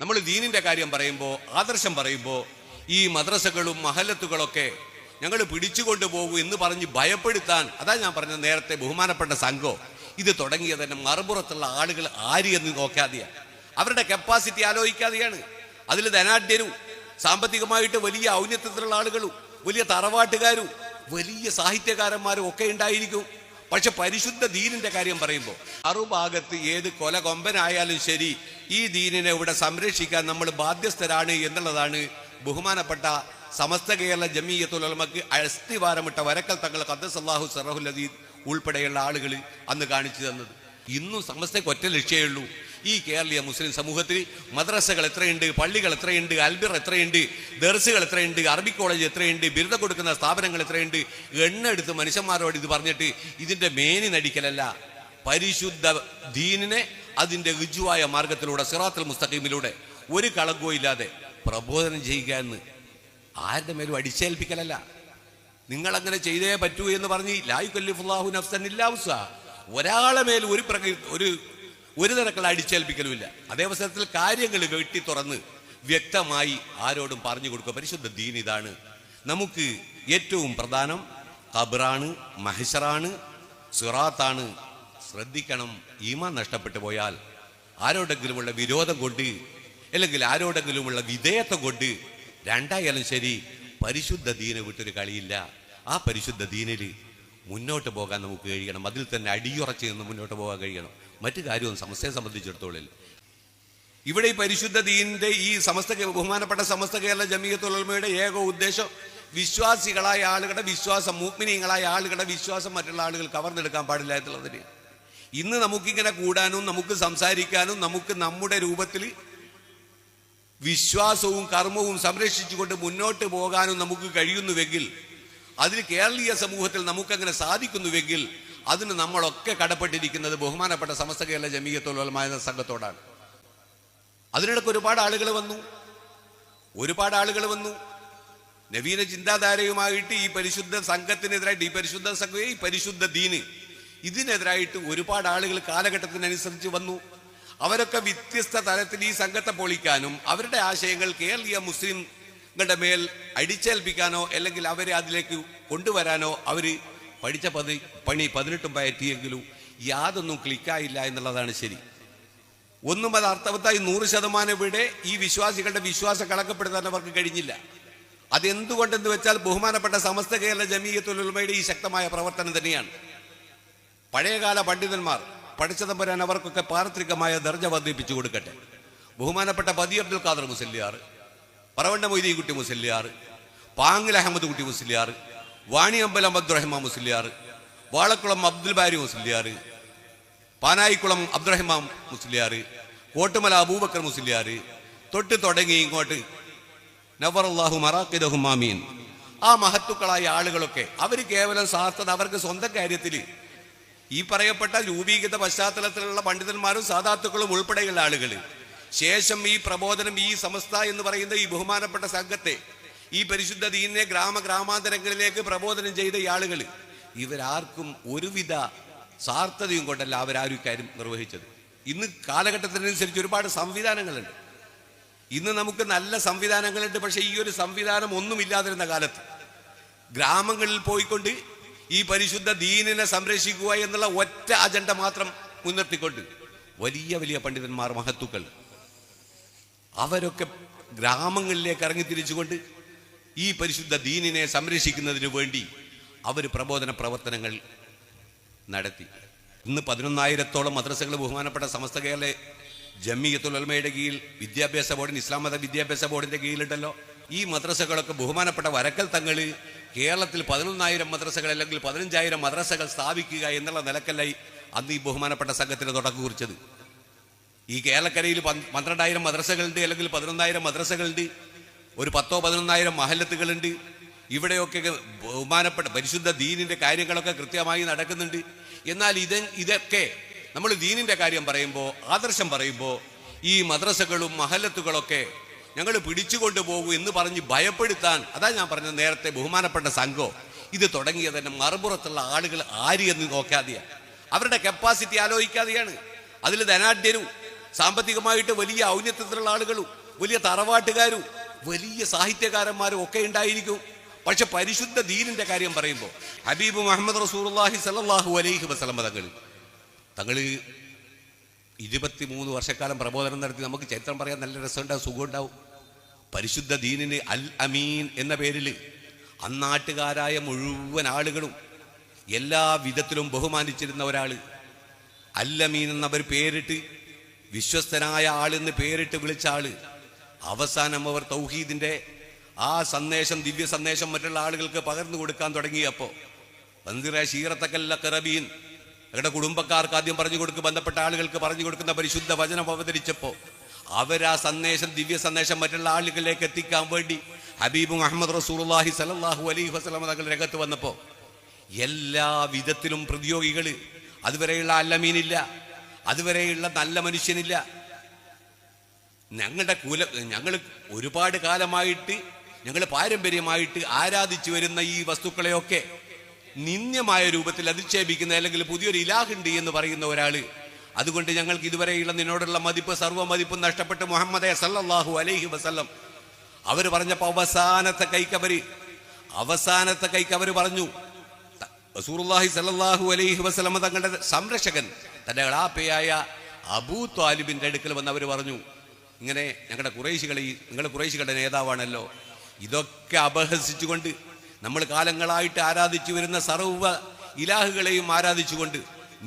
നമ്മൾ ദീനിന്റെ കാര്യം പറയുമ്പോൾ ആദർശം പറയുമ്പോൾ ഈ മദ്രസകളും മഹലത്തുകളൊക്കെ ഞങ്ങൾ പിടിച്ചുകൊണ്ട് പോകും എന്ന് പറഞ്ഞ് ഭയപ്പെടുത്താൻ അതാ ഞാൻ പറഞ്ഞ നേരത്തെ ബഹുമാനപ്പെട്ട സംഘം ഇത് തുടങ്ങിയത് തന്നെ മറുപുറത്തുള്ള ആളുകൾ ആര് എന്ന് നോക്കാതെയാണ് അവരുടെ കപ്പാസിറ്റി ആലോചിക്കാതെയാണ്. അതിൽ ധനാഢ്യരും സാമ്പത്തികമായിട്ട് വലിയ ഔന്നത്യത്തിലുള്ള ആളുകളും വലിയ തറവാട്ടുകാരും വലിയ സാഹിത്യകാരന്മാരും ഒക്കെ ഉണ്ടായിരിക്കും. പക്ഷെ പരിശുദ്ധ ദീനിന്റെ കാര്യം പറയുമ്പോൾ അറുഭാഗത്ത് ഏത് കൊല കൊമ്പനായാലും ശരി ഈ ദീനിനെ ഇവിടെ സംരക്ഷിക്കാൻ നമ്മൾ ബാധ്യസ്ഥരാണ് എന്നുള്ളതാണ് ബഹുമാനപ്പെട്ട സമസ്ത കേരള ജമീയത്തുലമക്ക് അസ്ഥിവാരമിട്ട വരക്കൽ തങ്ങൾ ഖദ്ദസല്ലാഹു സറഹുല്ലദീദ് ഉൾപ്പെടെയുള്ള ആളുകൾ അന്ന് കാണിച്ചു തന്നത്. ഇന്നും സമസ്തയ്ക്ക് ഒറ്റ ലക്ഷ്യമേ ഉള്ളൂ. ഈ കേരളീയ മുസ്ലിം സമൂഹത്തിൽ മദ്രസകൾ എത്രയുണ്ട് പള്ളികൾ എത്രയുണ്ട് അൽബിർ എത്രയുണ്ട് ദർസുകൾ എത്രയുണ്ട് അറബി കോളേജ് എത്രയുണ്ട് ബിരുദം കൊടുക്കുന്ന സ്ഥാപനങ്ങൾ എത്രയുണ്ട് എണ്ണെടുത്ത് മനുഷ്യന്മാരോട് ഇത് പറഞ്ഞിട്ട് ഇതിന്റെ മേനി നടിക്കലല്ല. പരിശുദ്ധ ദീനിനെ അതിന്റെ ഋജുവായ മാർഗത്തിലൂടെ സിറാത്തുൽ മുസ്തഖീമിലൂടെ ഒരു കളങ്കവും ഇല്ലാതെ പ്രബോധനം ചെയ്യുക എന്ന് ആരുടെ മേലും അടിച്ചേൽപ്പിക്കലല്ല. നിങ്ങളങ്ങനെ ചെയ്തേ പറ്റൂ എന്ന് പറഞ്ഞ് ലായു കല്ലിഫുല്ലാഹു നഫ്സൻ ഇല്ലാവുസ ഒരാളെ മേൽ ഒരു പ്രകൃതി ഒരു ഒരു തരക്കുള്ള അടിച്ചേൽപ്പിക്കലുമില്ല. അതേ അവസരത്തിൽ കാര്യങ്ങൾ വെട്ടി തുറന്ന് വ്യക്തമായി ആരോടും പറഞ്ഞു കൊടുക്കുക. പരിശുദ്ധ ദീൻ ഇതാണ്. നമുക്ക് ഏറ്റവും പ്രധാനം ഖബറാണ് മഹഷറാണ് സിറാത്താണ്. ശ്രദ്ധിക്കണം ഈമാൻ നഷ്ടപ്പെട്ടു പോയാൽ ആരോടെങ്കിലുമുള്ള വിരോധം കൊണ്ട് അല്ലെങ്കിൽ ആരോടെങ്കിലുമുള്ള വിധേയത്വം കൊണ്ട് രണ്ടായാലും ശരി പരിശുദ്ധ ദീന വിട്ടൊരു കളിയില്ല. ആ പരിശുദ്ധ ദീനിൽ മുന്നോട്ട് പോകാൻ നമുക്ക് കഴിയണം. അതിൽ തന്നെ അടിയുറച്ച് നിന്ന് മുന്നോട്ട് പോകാൻ കഴിയണം. മറ്റു കാര്യവും സമസ്തയെ സംബന്ധിച്ചിടത്തോളം. ഇവിടെ ഈ പരിശുദ്ധ ദീനിന്റെ ഈ സമസ്ത ബഹുമാനപ്പെട്ട സമസ്ത കേരള ജമീയത്തുലമയുടെ ഏക ഉദ്ദേശം വിശ്വാസികളായ ആളുകളുടെ വിശ്വാസം മൂക്മിനീയങ്ങളായ ആളുകളുടെ വിശ്വാസം മറ്റുള്ള ആളുകൾ കവർന്നെടുക്കാൻ പാടില്ല എന്നുള്ളതിന് ഇന്ന് നമുക്കിങ്ങനെ കൂടാനും നമുക്ക് സംസാരിക്കാനും നമുക്ക് നമ്മുടെ രൂപത്തിൽ വിശ്വാസവും കർമ്മവും സംരക്ഷിച്ചുകൊണ്ട് മുന്നോട്ട് പോകാനും നമുക്ക് കഴിയുന്നുവെങ്കിൽ അതിൽ കേരളീയ സമൂഹത്തിൽ നമുക്കങ്ങനെ സാധിക്കുന്നുവെങ്കിൽ അതിന് നമ്മളൊക്കെ കടപ്പെട്ടിരിക്കുന്നത് ബഹുമാനപ്പെട്ട സമസ്ത കേരള ജമീയത്തുലമായ സംഘത്തോടാണ്. അതിനിടയ്ക്ക് ഒരുപാട് ആളുകൾ വന്നു. ഒരുപാട് ആളുകൾ വന്നു. നവീന ചിന്താധാരയുമായിട്ട് ഈ പരിശുദ്ധ സംഘത്തിനെതിരായിട്ട് ഈ പരിശുദ്ധ സംഘം ഈ പരിശുദ്ധ ദീന് ഇതിനെതിരായിട്ട് ഒരുപാട് ആളുകൾ കാലഘട്ടത്തിനനുസരിച്ച് വന്നു. അവരൊക്കെ വ്യത്യസ്ത തലത്തിൽ ഈ സംഘത്തെ പൊളിക്കാനും അവരുടെ ആശയങ്ങൾ കേരളീയ മുസ്ലിങ്ങളുടെ മേൽ അടിച്ചേൽപ്പിക്കാനോ അല്ലെങ്കിൽ അവരെ അതിലേക്ക് കൊണ്ടുവരാനോ അവർ പഠിച്ച പതി പണി പതിനെട്ടും പയറ്റിയെങ്കിലും യാതൊന്നും ക്ലിക്കായില്ല എന്നുള്ളതാണ് ശരി. ഒന്നും അത് അർത്ഥവത്തായി നൂറ് ശതമാനം ഇവിടെ ഈ വിശ്വാസികളുടെ വിശ്വാസം കളക്കപ്പെടുത്താൻ അവർക്ക് കഴിഞ്ഞില്ല. അതെന്തുകൊണ്ടെന്ന് വെച്ചാൽ ബഹുമാനപ്പെട്ട സമസ്ത കേരള ജമീയത്തുലുമയുടെ ഈ ശക്തമായ പ്രവർത്തനം തന്നെയാണ്. പഴയകാല പണ്ഡിതന്മാർ പഠിച്ചതമ്പരാൻ അവർക്കൊക്കെ പാരത്രികമായ ദർജ വർദ്ധിപ്പിച്ചു കൊടുക്കട്ടെ. ബഹുമാനപ്പെട്ട ബദി അബ്ദുൽ ഖാദർ മുസല്ലിയാർ പറവണ്ട മൊയ്തീൻകുട്ടി മുസല്ലിയാർ പാങ്ങൽ അഹമ്മദ് കുട്ടി മുസ്ലിയാർ വാണിയമ്പലം അബ്ദുറഹ്മാൻ മുസ്ലിയാർ വാളക്കുളം അബ്ദുൽ ബാരി മുസ്ലിയാർ പാനായിക്കുളം അബ്ദുറഹ്മാൻ മുസ്ലിയാർ കോട്ടുമല അബൂബക്കർ മുസ്ലിയാർ തൊട്ട് തുടങ്ങി ഇങ്ങോട്ട് നവറല്ലാഹു മറാഖിദഹും ആമീൻ. ആ മഹത്തുക്കളായ ആളുകളൊക്കെ അവർ കേവലം സാർത്ഥത അവർക്ക് സ്വന്തം കാര്യത്തിൽ ഈ പറയപ്പെട്ട രൂപീകൃത പശ്ചാത്തലത്തിലുള്ള പണ്ഡിതന്മാരും സാധാത്തുക്കളും ഉൾപ്പെടെയുള്ള ആളുകൾ ശേഷം ഈ പ്രബോധനം ഈ സമസ്ത എന്ന് പറയുന്ന ഈ ബഹുമാനപ്പെട്ട സംഘത്തെ ഈ പരിശുദ്ധ ദീനിനെ ഗ്രാമ ഗ്രാമാന്തരങ്ങളിലേക്ക് പ്രബോധനം ചെയ്ത ആളുകൾ ഇവരാർക്കും ഒരുവിധ സാർത്ഥതയും കൊണ്ടല്ല അവരാരും ഇക്കാര്യം നിർവഹിച്ചത്. ഇന്ന് കാലഘട്ടത്തിനനുസരിച്ച് ഒരുപാട് സംവിധാനങ്ങളുണ്ട്. ഇന്ന് നമുക്ക് നല്ല സംവിധാനങ്ങളുണ്ട് പക്ഷേ ഈ ഒരു സംവിധാനം ഒന്നുമില്ലാതിരുന്ന കാലത്ത് ഗ്രാമങ്ങളിൽ പോയിക്കൊണ്ട് ഈ പരിശുദ്ധ ദീനിനെ സംരക്ഷിക്കുക എന്നുള്ള ഒറ്റ അജണ്ട മാത്രം മുൻനിർത്തിക്കൊണ്ട് വലിയ വലിയ പണ്ഡിതന്മാർ മഹത്തുക്കൾ അവരൊക്കെ ഗ്രാമങ്ങളിലേക്ക് ഇറങ്ങി തിരിച്ചുകൊണ്ട് ഈ പരിശുദ്ധ ദീനിനെ സംരക്ഷിക്കുന്നതിന് വേണ്ടി അവർ പ്രബോധന പ്രവർത്തനങ്ങൾ നടത്തി. ഇന്ന് പതിനൊന്നായിരത്തോളം മദ്രസകൾ ബഹുമാനപ്പെട്ട സമസ്ത കേരള ജമ്മിയത്തുൽ അൽമയുടെ കീഴിൽ വിദ്യാഭ്യാസ ബോർഡിന് ഇസ്ലാം മത വിദ്യാഭ്യാസ ബോർഡിന്റെ കീഴിലുണ്ടല്ലോ. ഈ മദ്രസകളൊക്കെ ബഹുമാനപ്പെട്ട വരക്കൽ തങ്ങൾ കേരളത്തിൽ പതിനൊന്നായിരം മദ്രസകൾ അല്ലെങ്കിൽ പതിനഞ്ചായിരം മദ്രസകൾ സ്ഥാപിക്കുക എന്നുള്ള നിലക്കല്ലായി അന്ന് ഈ ബഹുമാനപ്പെട്ട സംഘത്തിന് തുടക്കം കുറിച്ചത്. ഈ കേരളക്കരയിൽ പന്ത് പന്ത്രണ്ടായിരം മദ്രസകളുണ്ട് അല്ലെങ്കിൽ പതിനൊന്നായിരം മദ്രസകളുണ്ട്. ഒരു പത്തോ പതിനൊന്നായിരം മഹല്ലത്തുകളുണ്ട് ഇവിടെയൊക്കെ ബഹുമാനപ്പെട്ട പരിശുദ്ധ ദീനിന്റെ കാര്യങ്ങളൊക്കെ കൃത്യമായി നടക്കുന്നുണ്ട്. എന്നാൽ ഇത് ഇതൊക്കെ നമ്മൾ ദീനിന്റെ കാര്യം പറയുമ്പോൾ ആദർശം പറയുമ്പോൾ ഈ മദ്രസകളും മഹല്ലത്തുകളൊക്കെ ഞങ്ങൾ പിടിച്ചുകൊണ്ട് പോകും എന്ന് പറഞ്ഞ് ഭയപ്പെടുത്താൻ അതാ ഞാൻ പറഞ്ഞ നേരത്തെ ബഹുമാനപ്പെട്ട സംഘം ഇത് തുടങ്ങിയത് തന്നെ മറുപുറത്തുള്ള ആളുകൾ ആര് എന്ന് നോക്കാതെയാണ് അവരുടെ കപ്പാസിറ്റി ആലോചിക്കാതെയാണ്. അതിൽ ധനാഢ്യരും സാമ്പത്തികമായിട്ട് വലിയ ഔന്നത്യത്തിലുള്ള ആളുകളും വലിയ തറവാട്ടുകാരും വലിയ സാഹിത്യകാരന്മാരും ഒക്കെ ഉണ്ടായിരിക്കും. പക്ഷെ പരിശുദ്ധ ദീനിന്റെ കാര്യം പറയുമ്പോൾ ഹബീബ് മുഹമ്മദ് റസൂലുള്ളാഹി സലാഹു അലൈഹി വസല്ലം തങ്ങൾ തങ്ങൾ ഇരുപത്തിമൂന്ന് വർഷക്കാലം പ്രബോധനം നടത്തി. നമുക്ക് ചരിത്രം പറയാൻ നല്ല രസമുണ്ടാവും സുഖമുണ്ടാവും. പരിശുദ്ധ ദീനിന് അൽ അമീൻ എന്ന പേരിൽ അന്നാട്ടുകാരായ മുഴുവൻ ആളുകളും എല്ലാ വിധത്തിലും ബഹുമാനിച്ചിരുന്ന ഒരാൾ അൽ അമീൻ എന്നവർ പേരിട്ട് വിശ്വസ്തനായ ആളെന്ന് പേരിട്ട് വിളിച്ച ആൾ അവസാനം അവർ തൗഹീദിന്റെ ആ സന്ദേശം ദിവ്യ സന്ദേശം മറ്റുള്ള ആളുകൾക്ക് പകർന്നു കൊടുക്കാൻ തുടങ്ങിയപ്പോൾ ബന്ദിറ ഷീറത്തക്കല്ല കറബീൻ അവരുടെ കുടുംബക്കാർക്ക് ആദ്യം പറഞ്ഞു കൊടുക്ക് ബന്ധപ്പെട്ട ആളുകൾക്ക് പറഞ്ഞു കൊടുക്കുന്ന പരിശുദ്ധ വചനം അവതരിച്ചപ്പോൾ അവരാ സന്ദേശം ദിവ്യ സന്ദേശം മറ്റുള്ള ആളുകളിലേക്ക് എത്തിക്കാൻ വേണ്ടി ഹബീബ് മുഹമ്മദ് റസൂലുള്ളാഹി സലാഹു അലൈഹി വസല്ലം തങ്ങൾ രംഗത്ത് വന്നപ്പോൾ എല്ലാ വിധത്തിലും പ്രതിയോഗികൾ അതുവരെയുള്ള അല്ലമീനില്ല അതുവരെയുള്ള നല്ല മനുഷ്യനില്ല ഞങ്ങളുടെ കുല ഞങ്ങൾ ഒരുപാട് കാലമായിട്ട് ഞങ്ങൾ പാരമ്പര്യമായിട്ട് ആരാധിച്ചു വരുന്ന ഈ വസ്തുക്കളെയൊക്കെ നിന്ദ്യമായ രൂപത്തിൽ അധിക്ഷേപിക്കുന്ന അല്ലെങ്കിൽ പുതിയൊരു ഇലാഹുണ്ട് എന്ന് പറയുന്ന ഒരാൾ. അതുകൊണ്ട് ഞങ്ങൾക്ക് ഇതുവരെയുള്ള നിന്നോടുള്ള മതിപ്പ് സർവ മതിപ്പും നഷ്ടപ്പെട്ട് മുഹമ്മദ് സല്ലാഹു അലൈഹി വസല്ലം. അവർ പറഞ്ഞപ്പോൾ അവസാനത്തെ കൈക്കവര് അവസാനത്തെ കൈക്കവർ പറഞ്ഞു റസൂറുല്ലാഹി സല്ലല്ലാഹു അലൈഹി വസ്ലമ തങ്ങളുടെ സംരക്ഷകൻ തന്റെ കളാപ്പയായ അബൂ താലിബിന്റെ അടുക്കൽ വന്ന് അവർ പറഞ്ഞു ഇങ്ങനെ ഞങ്ങളുടെ കുറേശികളെ നിങ്ങൾ കുറേശികളുടെ നേതാവാണല്ലോ. ഇതൊക്കെ അപഹസിച്ചുകൊണ്ട് നമ്മൾ കാലങ്ങളായിട്ട് ആരാധിച്ചു വരുന്ന സർവ ഇലാഹുകളെയും ആരാധിച്ചുകൊണ്ട്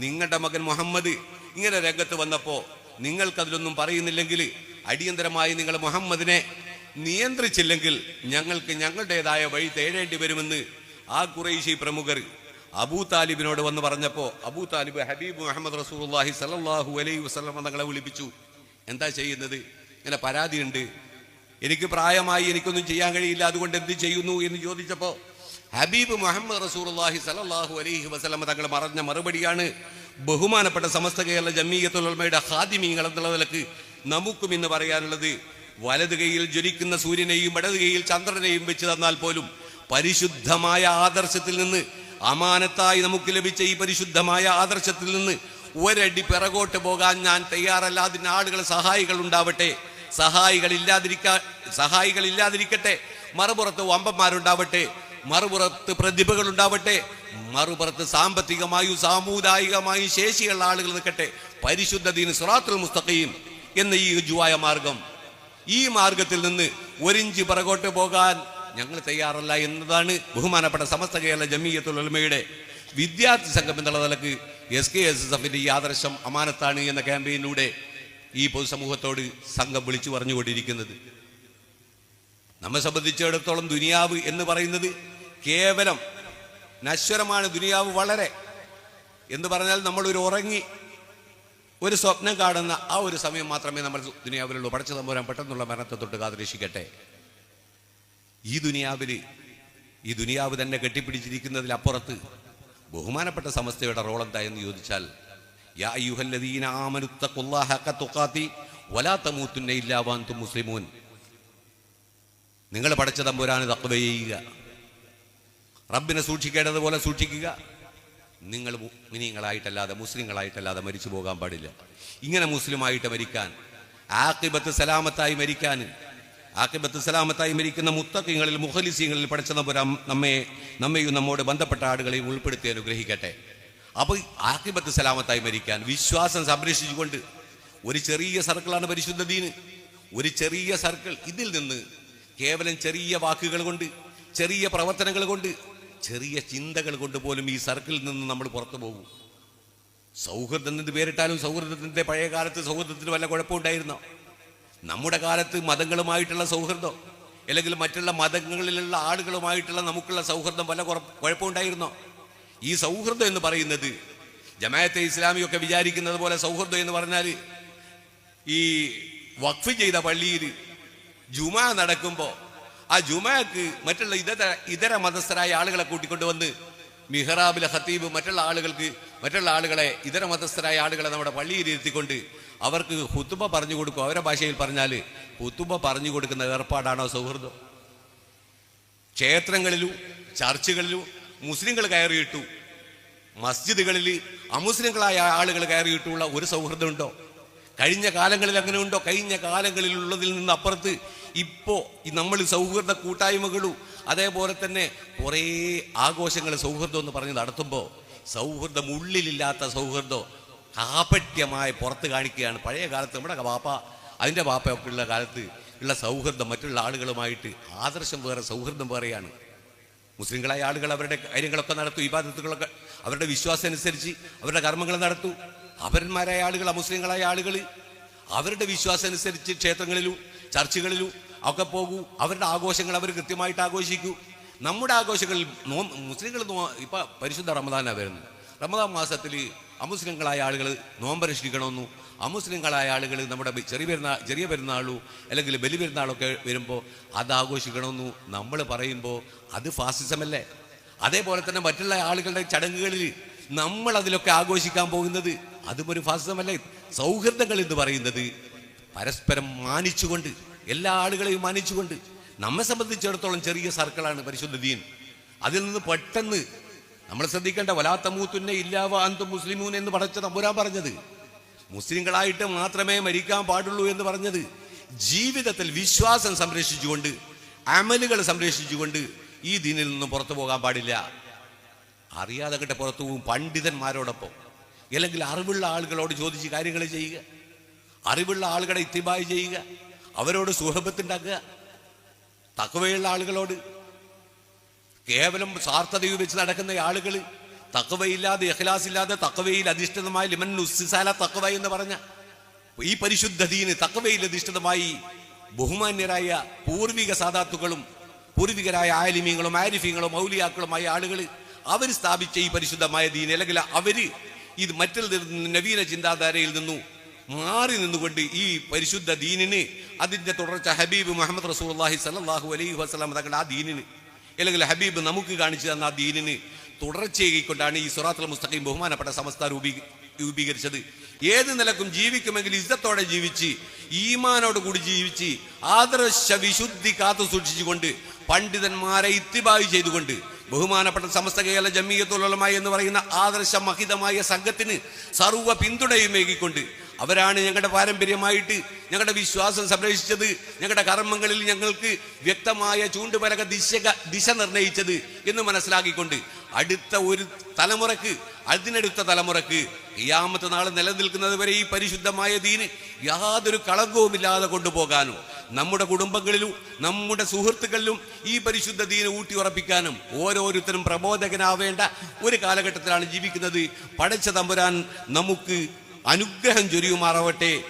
നിങ്ങളുടെ മകൻ മുഹമ്മദ് ഇങ്ങനെ രംഗത്ത് വന്നപ്പോൾ നിങ്ങൾക്കതിലൊന്നും പറയുന്നില്ലെങ്കിൽ അടിയന്തരമായി നിങ്ങൾ മുഹമ്മദിനെ നിയന്ത്രിച്ചില്ലെങ്കിൽ ഞങ്ങൾക്ക് ഞങ്ങളുടേതായ വഴി തേടേണ്ടി വരുമെന്ന് ആ കുറേശി പ്രമുഖർ അബൂ താലിബിനോട് വന്ന് പറഞ്ഞപ്പോൾ അബൂ താലിബ് ഹബീബ് മുഹമ്മദ് റസൂലുള്ളാഹി സലാഹു അലൈഹി വസ്ലം തങ്ങളെ വിളിപ്പിച്ചു. എന്താ ചെയ്യുന്നത്? ഇങ്ങനെ പരാതിയുണ്ട്. എനിക്ക് പ്രായമായി എനിക്കൊന്നും ചെയ്യാൻ കഴിയില്ല അതുകൊണ്ട് എന്ത് ചെയ്യുന്നു എന്ന് ചോദിച്ചപ്പോൾ ഹബീബ് മുഹമ്മദ് റസൂർഹി സലാഹു അലൈഹി വസല്ലം തങ്ങൾ പറഞ്ഞ മറുപടിയാണ്. ബഹുമാനപ്പെട്ട സമസ്ത കേരള ജമീയത്തുൽമയുടെ ഹാദിമീങ്ങൾ എന്നുള്ള നിലയ്ക്ക് നമുക്കും ഇന്ന് പറയാനുള്ളത് വലത് കൈയിൽ ജ്വലിക്കുന്ന സൂര്യനെയും ഇടത് കൈയിൽ ചന്ദ്രനെയും വെച്ച് തന്നാൽ പോലും പരിശുദ്ധമായ ആദർശത്തിൽ നിന്ന് അമാനത്തായി നമുക്ക് ലഭിച്ച ഈ പരിശുദ്ധമായ ആദർശത്തിൽ നിന്ന് ഒരടി പിറകോട്ട് പോകാൻ ഞാൻ തയ്യാറല്ല. അതിന് ആളുകൾ സഹായികൾ ഉണ്ടാവട്ടെ. സഹായികൾ സഹായികളില്ലാതിരിക്കട്ടെ. മറുപുറത്ത് വമ്പന്മാരുണ്ടാവട്ടെ. മറുപുറത്ത് പ്രതിഭകൾ ഉണ്ടാവട്ടെ മറുപുറത്ത് സാമ്പത്തികമായും സാമുദായികമായും ശേഷിയുള്ള ആളുകൾ നിൽക്കട്ടെ. പരിശുദ്ധ ദീൻ സുറാത്തുൽ മുസ്തഖീം എന്ന ഈ ജുവായ മാർഗം. ഈ മാർഗത്തിൽ നിന്ന് ഒരിഞ്ച് പിറകോട്ട് പോകാൻ ഞങ്ങൾ തയ്യാറല്ല എന്നതാണ് ബഹുമാനപ്പെട്ട സമസ്ത കേരള ജമീയത്തുൽ ഉൽമയുടെ വിദ്യാർത്ഥി സംഘം എന്നുള്ള നിലയ്ക്ക് എസ് കെ എസ് എസ് എഫിന്റെ ഈ ആദർശം അമാനത്താണ് എന്ന ക്യാമ്പയിനിലൂടെ ഈ പൊതുസമൂഹത്തോട് സംഘം വിളിച്ചു പറഞ്ഞുകൊണ്ടിരിക്കുന്നത്. നമ്മെ സംബന്ധിച്ചിടത്തോളം ദുനിയാവ് എന്ന് പറയുന്നത് കേവലം നശ്വരമാണ് ദുനിയാവ് വളരെ. എന്ന് പറഞ്ഞാൽ നമ്മൾ ഒരു ഉറങ്ങി ഒരു സ്വപ്നം കാണുന്ന ആ ഒരു സമയം മാത്രമേ നമ്മൾ ദുനിയാവിലുള്ളൂ. പടച്ചു തമ്പുരാൻ പെട്ടെന്നുള്ള മരണത്തെ തൊട്ട് കാത്തിരക്ഷിക്കട്ടെ. ഈ ദുനിയാവിൽ ഈ ദുനിയാവ് തന്നെ കെട്ടിപ്പിടിച്ചിരിക്കുന്നതിലപ്പുറത്ത് ബഹുമാനപ്പെട്ട സമസ്തയുടെ റോൾ എന്താ എന്ന് ചോദിച്ചാൽ മുസ്ലിമൂൻ. നിങ്ങൾ പഠിച്ച തമ്പുരാന് തഖ്വ ചെയ്യുക. റബ്ബിനെ സൂക്ഷിക്കേണ്ടതുപോലെ സൂക്ഷിക്കുക. നിങ്ങൾ മുസ്ലിങ്ങളായിട്ടല്ലാതെ മുസ്ലിങ്ങളായിട്ടല്ലാതെ മരിച്ചു പോകാൻ പാടില്ല. ഇങ്ങനെ മുസ്ലിമായിട്ട് മരിക്കാൻ ആക്കിബത്ത് സലാമത്തായി മരിക്കാൻ ആക്കിബത്ത് സലാമത്തായി മരിക്കുന്ന മുത്തക്കിങ്ങളിൽ മുഖലിസീങ്ങളിൽ പഠിച്ച നമ്പുരാം നമ്മെ നമ്മയും നമ്മോട് ബന്ധപ്പെട്ട ആളുകളെയും ഉൾപ്പെടുത്തി അനുഗ്രഹിക്കട്ടെ. അപ്പോൾ ആക്കിബത്ത് സലാമത്തായി മരിക്കാൻ വിശ്വാസം സംരക്ഷിച്ചുകൊണ്ട് ഒരു ചെറിയ സർക്കിളാണ് പരിശുദ്ധ ദീന് ഒരു ചെറിയ സർക്കിൾ ഇതിൽ നിന്ന് കേവലം ചെറിയ വാക്കുകൾ കൊണ്ട് ചെറിയ പ്രവർത്തനങ്ങൾ കൊണ്ട് ചെറിയ ചിന്തകൾ കൊണ്ട് പോലും ഈ സർക്കിളിൽ നിന്ന് നമ്മൾ പുറത്തു പോകും. സൗഹൃദം എന്ന് പേരിട്ടാലും സൗഹൃദത്തിന്റെ പഴയ കാലത്ത് സൗഹൃദത്തിന് വല്ല കുഴപ്പമുണ്ടായിരുന്നോ നമ്മുടെ കാലത്ത് മതങ്ങളുമായിട്ടുള്ള സൗഹൃദം അല്ലെങ്കിൽ മറ്റുള്ള മതങ്ങളിലുള്ള ആളുകളുമായിട്ടുള്ള നമുക്കുള്ള സൗഹൃദം വല്ല കുഴപ്പമുണ്ടായിരുന്നോ ഈ സൗഹൃദം എന്ന് പറയുന്നത് ജമായത്തെ ഇസ്ലാമിയൊക്കെ വിചാരിക്കുന്നത് പോലെ സൗഹൃദം എന്ന് പറഞ്ഞാൽ ഈ വഖഫ് ചെയ്ത പള്ളിയിൽ ജുമാ നടക്കുമ്പോൾ ആ ജുമാക്ക് മറ്റുള്ള ഇതര ഇതര മതസ്ഥരായ ആളുകളെ കൂട്ടിക്കൊണ്ടുവന്ന് മിഹ്റാബിലെ ഖത്തീബ് മറ്റുള്ള ആളുകൾക്ക് മറ്റുള്ള ആളുകളെ ഇതര മതസ്ഥരായ ആളുകളെ നമ്മുടെ പള്ളിയിൽ ഇരുത്തിക്കൊണ്ട് അവർക്ക് ഹുത്തുബ പറഞ്ഞു കൊടുക്കും. അവരുടെ ഭാഷയിൽ പറഞ്ഞാൽ ഹുത്തുബ പറഞ്ഞു കൊടുക്കുന്ന ഏർപ്പാടാണോ സൗഹൃദം? ക്ഷേത്രങ്ങളിലും ചർച്ചുകളിലും മുസ്ലിങ്ങൾ കയറിയിട്ടു. മസ്ജിദുകളിൽ അമുസ്ലിങ്ങളായ ആളുകൾ കയറിയിട്ടുള്ള ഒരു സൗഹൃദമുണ്ടോ? കഴിഞ്ഞ കാലങ്ങളിൽ അങ്ങനെ ഉണ്ടോ കഴിഞ്ഞ കാലങ്ങളിലുള്ളതിൽ നിന്ന് അപ്പുറത്ത് ഇപ്പോൾ നമ്മൾ സൗഹൃദ കൂട്ടായ്മകളും അതേപോലെ തന്നെ കുറേ ആഘോഷങ്ങൾ സൗഹൃദം എന്ന് പറഞ്ഞ് നടത്തുമ്പോൾ സൗഹൃദം ഉള്ളിലില്ലാത്ത സൗഹൃദം കാപട്യമായി പുറത്ത് കാണിക്കുകയാണ്. പഴയ കാലത്ത് നമ്മുടെ വാപ്പ അതിന്റെ വാപ്പയൊക്കെ ഉള്ള കാലത്ത് ഉള്ള സൗഹൃദം മറ്റുള്ള ആളുകളുമായിട്ട് ആദർശം വേറെ സൗഹൃദം വേറെയാണ്. മുസ്ലിങ്ങളായ ആളുകൾ അവരുടെ കാര്യങ്ങളൊക്കെ നടത്തും ഇബാദത്തുകളൊക്കെ അവരുടെ വിശ്വാസം അനുസരിച്ച് അവരുടെ കർമ്മങ്ങൾ നടത്തു. അവരന്മാരായ ആളുകൾ അമുസ്ലിങ്ങളായ ആളുകൾ അവരുടെ വിശ്വാസം അനുസരിച്ച് ക്ഷേത്രങ്ങളിലും ചർച്ചുകളിലും ഒക്കെ പോകൂ. അവരുടെ ആഘോഷങ്ങൾ അവർ കൃത്യമായിട്ട് ആഘോഷിക്കൂ. നമ്മുടെ ആഘോഷങ്ങളിൽ നോ മുസ്ലിങ്ങൾ നോ ഇപ്പം പരിശുദ്ധ റമദാനാണ് വരുന്നത്. റമദാൻ മാസത്തിൽ അമുസ്ലിങ്ങളായ ആളുകൾ നോമ്പനുഷ്ഠിക്കണമെന്നു അമുസ്ലിങ്ങളായ ആളുകൾ നമ്മുടെ ചെറിയ പെരുന്നാൾ ചെറിയ പെരുന്നാളു അല്ലെങ്കിൽ ബലി പെരുന്നാളൊക്കെ വരുമ്പോൾ അത് ആഘോഷിക്കണമെന്നു നമ്മൾ പറയുമ്പോൾ അത് ഫാസിസമല്ലേ? അതേപോലെ തന്നെ മറ്റുള്ള ആളുകളുടെ ചടങ്ങുകളിൽ നമ്മൾ അതിലൊക്കെ ആഘോഷിക്കാൻ പോകുന്നത് അതും ഒരു ഫാസിസമല്ലേ? സൗഹൃദങ്ങൾ എന്ന് പറയുന്നത് പരസ്പരം മാനിച്ചുകൊണ്ട് എല്ലാ ആളുകളെയും മാനിച്ചുകൊണ്ട് നമ്മെ സംബന്ധിച്ചിടത്തോളം ചെറിയ സർക്കിളാണ് പരിശുദ്ധ ദീൻ. അതിൽ നിന്ന് പെട്ടെന്ന് നമ്മൾ ശ്രദ്ധിക്കേണ്ട വലാത്ത മൂത്തുന്നെ ഇല്ലാവ അന്തു മുസ്ലിമൂൻ എന്ന് പടച്ച തമ്പുരാൻ പറഞ്ഞത്. മുസ്ലിങ്ങളായിട്ട് മാത്രമേ മരിക്കാൻ പാടുള്ളൂ എന്ന് പറഞ്ഞത് ജീവിതത്തിൽ വിശ്വാസം സംരക്ഷിച്ചുകൊണ്ട് അമലുകൾ സംരക്ഷിച്ചുകൊണ്ട് ഈ ദിനിൽ നിന്നും പുറത്തു പോകാൻ പാടില്ല. അറിയാതെ കിട്ട പുറത്തു പോകും പണ്ഡിതന്മാരോടൊപ്പം. അല്ലെങ്കിൽ അറിവുള്ള ആളുകളോട് ചോദിച്ച് കാര്യങ്ങൾ ചെയ്യുക. അറിവുള്ള ആളുകളെ ഇത്തിബായ് ചെയ്യുക. അവരോട് സുഹൃത്തുണ്ടാക്കുക. തക്കവയുള്ള ആളുകളോട്. കേവലം സ്വാർത്ഥതയും വെച്ച് നടക്കുന്ന ആളുകൾ തക്കവയില്ലാതെ ഇഖ്ലാസ് ഇല്ലാതെ തക്കവയിൽ അധിഷ്ഠിതമായ ലിമൻ ഉസ്സിസാല തക്കവ എന്ന് പറഞ്ഞ ഈ പരിശുദ്ധ ദീന് തക്കവയിൽ അധിഷ്ഠിതമായി ബഹുമാന്യരായ പൂർവിക സാധാത്തുക്കളും പൂർവികരായ ആലിമീങ്ങളും ആരിഫീങ്ങളും മൗലിയാക്കളുമായ ആളുകൾ അവർ സ്ഥാപിച്ച ഈ പരിശുദ്ധമായ ദീൻ. അല്ലെങ്കിൽ അവർ ഇത് മറ്റൊരു നവീന ചിന്താധാരയിൽ നിന്നു മാറി നിന്നുകൊണ്ട് ഈ പരിശുദ്ധ ദീനിന് അതിന്റെ തുടർച്ച ഹബീബ് മുഹമ്മദ് റസൂൽ അള്ളാഹി സലാഹു അലൈഹി വസല്ലം തങ്ങളുടെ ആ ദീനിന് അല്ലെങ്കിൽ ഹബീബ് നമുക്ക് കാണിച്ചു തന്ന ആ ദീനിന് തുടർച്ചയായിക്കൊണ്ടാണ് ഈ സുറാത്തുൽ മുസ്തഖീം ബഹുമാനപ്പെട്ട സമസ്ത രൂപീ രൂപീകരിച്ചത്. ഏത് നിലക്കും ജീവിക്കുമെങ്കിൽ ഇജ്ജത്തോടെ ജീവിച്ച് ഈമാനോട് കൂടി ജീവിച്ച് ആദർശ വിശുദ്ധി കാത്തു സൂക്ഷിച്ചുകൊണ്ട് പണ്ഡിതന്മാരെ ഇത്തിബായി ചെയ്തുകൊണ്ട് ബഹുമാനപ്പെട്ട സമസ്ത കേരള ജമീയത്തുലമായി എന്ന് പറയുന്ന ആദർശ മഹിതമായ സംഘത്തിന് സർവ പിന്തുണയും ഏകിക്കൊണ്ട് അവരാണ് ഞങ്ങളുടെ പാരമ്പര്യമായിട്ട് ഞങ്ങളുടെ വിശ്വാസം സംരക്ഷിച്ചത്. ഞങ്ങളുടെ കർമ്മങ്ങളിൽ ഞങ്ങൾക്ക് വ്യക്തമായ ചൂണ്ടുപലക ദിശ ദിശ നിർണയിച്ചത് എന്ന് മനസ്സിലാക്കിക്കൊണ്ട് അടുത്ത ഒരു തലമുറയ്ക്ക് അതിനടുത്ത തലമുറയ്ക്ക് യാമത്തെ നാൾ നിലനിൽക്കുന്നത് വരെ ഈ പരിശുദ്ധമായ ദീന് യാതൊരു കളങ്കവുമില്ലാതെ കൊണ്ടുപോകാനും നമ്മുടെ കുടുംബങ്ങളിലും നമ്മുടെ സുഹൃത്തുക്കളിലും ഈ പരിശുദ്ധ ദീന ഊട്ടി ഉറപ്പിക്കാനും ഓരോരുത്തരും പ്രബോധകനാവേണ്ട ഒരു കാലഘട്ടത്തിലാണ് ജീവിക്കുന്നത്. പടച്ച തമ്പുരാൻ നമുക്ക് അനുഗ്രഹം ചൊരിയുമാറാവട്ടെ.